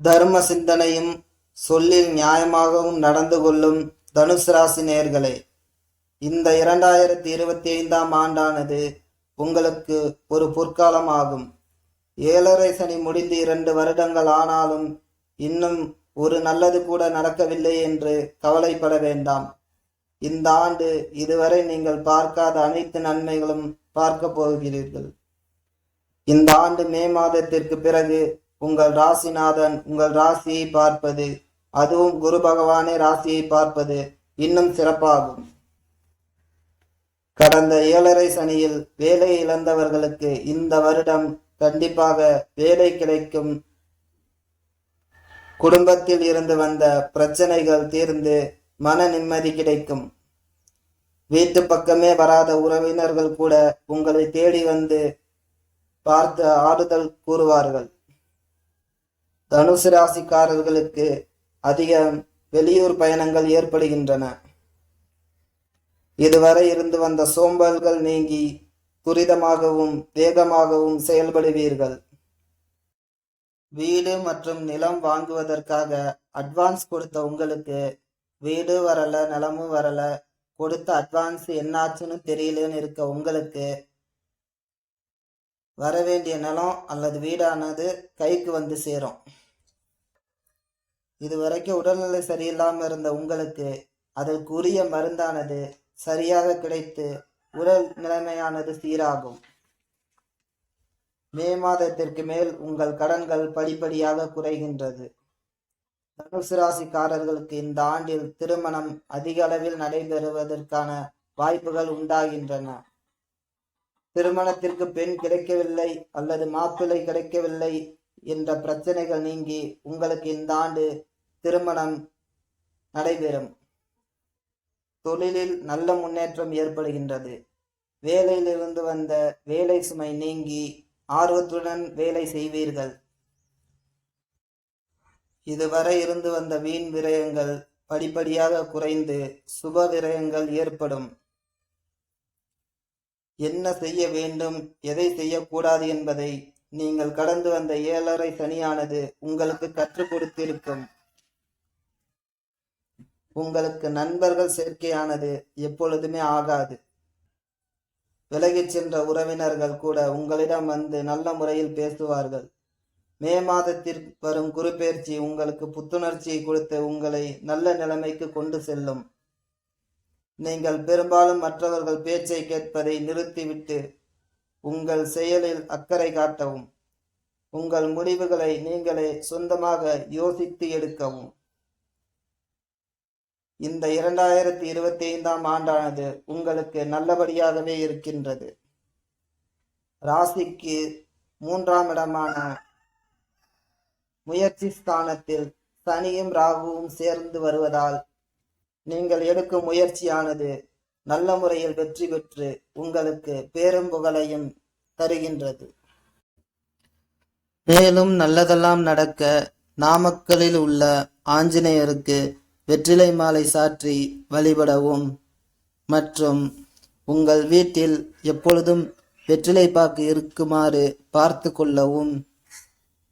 தர்ம சிந்தனையும் சொல்லில் நியாயமாகவும் நடந்து கொள்ளும் தனுசு ராசி நேர்களே இந்த இரண்டாயிரத்தி இருபத்தி ஐந்தாம் ஆண்டானது உங்களுக்கு ஒரு பொற்காலம் ஆகும் ஏழரை சனி முடிந்து இரண்டு வருடங்கள் ஆனாலும் இன்னும் ஒரு நல்லது கூட நடக்கவில்லை என்று கவலைப்பட வேண்டாம். இந்த ஆண்டு இதுவரை நீங்கள் பார்க்காத அனைத்து நன்மைகளும் பார்க்க போகிறீர்கள். இந்த ஆண்டு மே மாதத்திற்கு பிறகு உங்கள் ராசிநாதன் உங்கள் ராசியை பார்ப்பது. அதுவும் குரு பகவானே ராசியை பார்ப்பது. இன்னும் சிறப்பாகும். கடந்த ஏழரை சனியில் வேலை இழந்தவர்களுக்கு இந்த வருடம் கண்டிப்பாக வேலை கிடைக்கும். குடும்பத்தில் இருந்து வந்த பிரச்சனைகள் தீர்ந்து மன நிம்மதி கிடைக்கும். வீட்டு பக்கமே வராத உறவினர்கள் கூட உங்களை தேடி வந்து பார்த்து ஆறுதல் கூறுவார்கள். தனுசு ராசிக்காரர்களுக்கு அதிக வெளியூர் பயணங்கள் ஏற்படுகின்றன. இதுவரை இருந்து வந்த சோம்பல்கள் நீங்கி துரிதமாகவும் வேகமாகவும் செயல்படுவீர்கள். வீடு மற்றும் நிலம் வாங்குவதற்காக அட்வான்ஸ் கொடுத்த உங்களுக்கு வீடு வரல நிலமும் வரல கொடுத்த அட்வான்ஸ் என்னாச்சுன்னு தெரியலன்னு இருக்க உங்களுக்கு வரவேண்டிய நிலம் அல்லது வீடானது கைக்கு வந்து சேரும். இதுவரைக்கும் உடல்நிலை சரியில்லாமல் இருந்த உங்களுக்கு அதற்குரிய மருந்தானது சரியாக கிடைத்து உடல் நிலைமையானது சீராகும். மே மாதத்திற்கு மேல் உங்கள் கடன்கள் படிப்படியாக குறைகின்றது. தனுசு ராசிக்காரர்களுக்கு இந்த ஆண்டில் திருமணம் அதிக அளவில் நடைபெறுவதற்கான வாய்ப்புகள் உண்டாகின்றன. திருமணத்திற்கு பெண் கிடைக்கவில்லை அல்லது மாப்பிள்ளை கிடைக்கவில்லை என்ற பிரச்சனைகள் நீங்கி உங்களுக்கு இந்த ஆண்டு திருமணம் நடைபெறும். தொழிலில் நல்ல முன்னேற்றம் ஏற்படுகின்றது. வேலையிலிருந்து வந்த வேலை சுமை நீங்கி ஆர்வத்துடன் வேலை செய்வீர்கள். இதுவரை இருந்து வந்த வீண் விரயங்கள் படிப்படியாக குறைந்து சுப விரயங்கள் ஏற்படும். என்ன செய்ய வேண்டும் எதை செய்யக்கூடாது என்பதை நீங்கள் கடந்து வந்த ஏழரை சனியானது உங்களுக்கு கற்றுக் கொடுத்திருக்கும். உங்களுக்கு நண்பர்கள் சேர்க்கையானது எப்பொழுதுமே ஆகாது. விலகிச் சென்ற உறவினர்கள் கூட உங்களிடம் வந்து நல்ல முறையில் பேசுவார்கள். மே மாதத்தில் வரும் குருப்பெயர்ச்சி உங்களுக்கு புத்துணர்ச்சியை கொடுத்து உங்களை நல்ல நிலைமைக்கு கொண்டு செல்லும். நீங்கள் பெரும்பாலும் மற்றவர்கள் பேச்சை கேட்பதை நிறுத்திவிட்டு உங்கள் செயலில் அக்கறை காட்டவும். உங்கள் முடிவுகளை நீங்களே சொந்தமாக யோசித்து எடுக்கவும். இந்த இரண்டாயிரத்தி இருபத்தி ஐந்தாம் ஆண்டானது உங்களுக்கு நல்லபடியாகவே இருக்கின்றது. ராசிக்கு மூன்றாம் இடமான முயற்சி ஸ்தானத்தில் சனியும் ராகுவும் சேர்ந்து வருவதால் நீங்கள் எடுக்கும் முயற்சியானது நல்ல முறையில் வெற்றி பெற்று உங்களுக்கு பேரும் புகழையும் தருகின்றது. மேலும் நல்லதெல்லாம் நடக்க நாமக்கலில் உள்ள ஆஞ்சநேயருக்கு வெற்றிலை மாலை சாற்றி வழிபடவும். மற்றும் உங்கள் வீட்டில் எப்பொழுதும் வெற்றிலை பாக்கு இருக்குமாறு பார்த்து கொள்ளவும்.